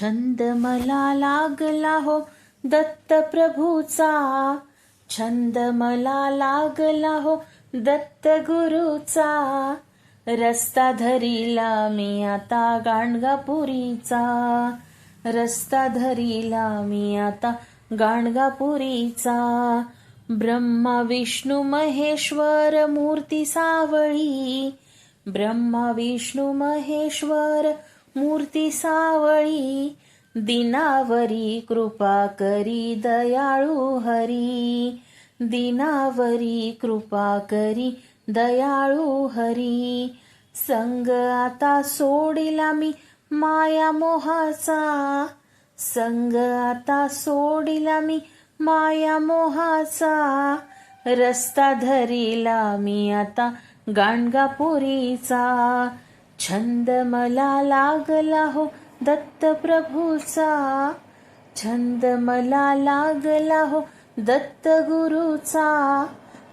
छंद मला लागला हो दत्त प्रभूचा. छंद मला लागला हो दत्त गुरुचा. रस्ता धरीला मी आता गाणगापुरीचा. रस्ता धरीला मी आता गाणगापुरीचा. ब्रह्मा विष्णू महेश्वर मूर्ती सावळी. ब्रह्मा विष्णू महेश्वर मूर्ती सावळी दिनावरी कृपा करी दयाळू हरी. दिनावरी कृपा करी दयाळू हरी. संग आता सोडिला मी माया मोहाचा. संग आता सोडिला मी माया मोहाचा. रस्ता धरीला मी आता गाणगापुरीचा. छंद मला लागला हो दत्त प्रभूचा. छंद मला लागला हो दत्त गुरुचा.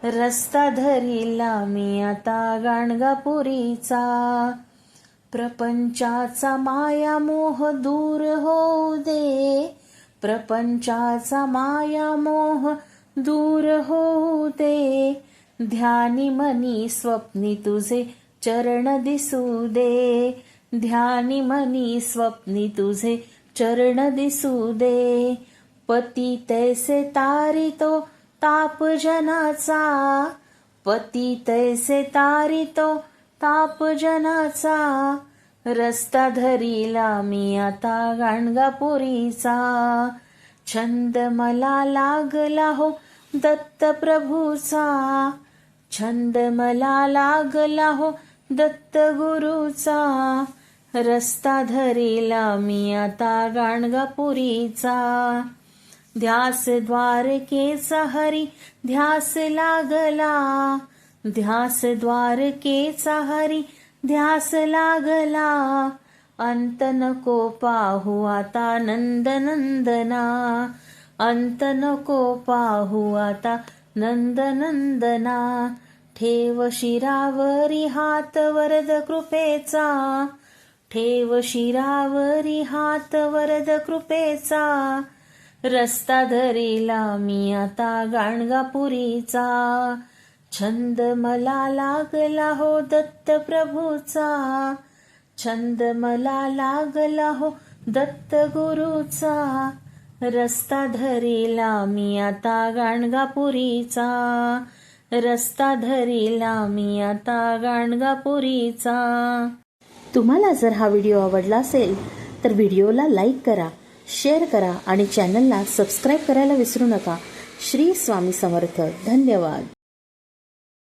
रस्ता धरीला मी आता गाणगापुरीचा. प्रपंचाचा माया मोह दूर होऊ दे. प्रपंचाचा माया मोह दूर होऊ दे. ध्यानी मनी स्वप्नी तुझे चरण दिसू दे. ध्यानी मनी स्वप्नी तुझे चरण दिसू दे. पती तैसे तारितो ताप जनाचा. पती तैसे तारितो ताप जनाचा. रस्ता धरीला मी आता गाणगापुरीचा. छंद मला लागला हो दत्त प्रभूचा. छंद मला लागला हो दत्तगुरूचा रस्ता धरिला मी आता गाणगापुरीचा. ध्यास द्वारकेचा हरी ध्यास लागला. ध्यास द्वारकेचा हरी ध्यास लागला. अंत नको पाहू आता नंदनंदना. अंत नको पाहू आता नंदनंदना. ठेव शिरावरी हात वरद कृपेचा. ठेव शिरावरी हात वरद कृपेचा. रस्ता धरिला मी आता गाणगापुरीचा. छंद मला लागला हो दत्त प्रभूचा. छंद मला लागला हो दत्त गुरुचा. रस्ता धरिला मी आता गाणगापुरीचा. रस्ता धरी मी आता गाणगापुरीचा. तुम्हाला जर हा व्हिडिओ आवडला असेल तर व्हिडिओला लाईक करा शेअर करा आणि चॅनलला सबस्क्राईब करायला विसरू नका. श्री स्वामी समर्थ. धन्यवाद.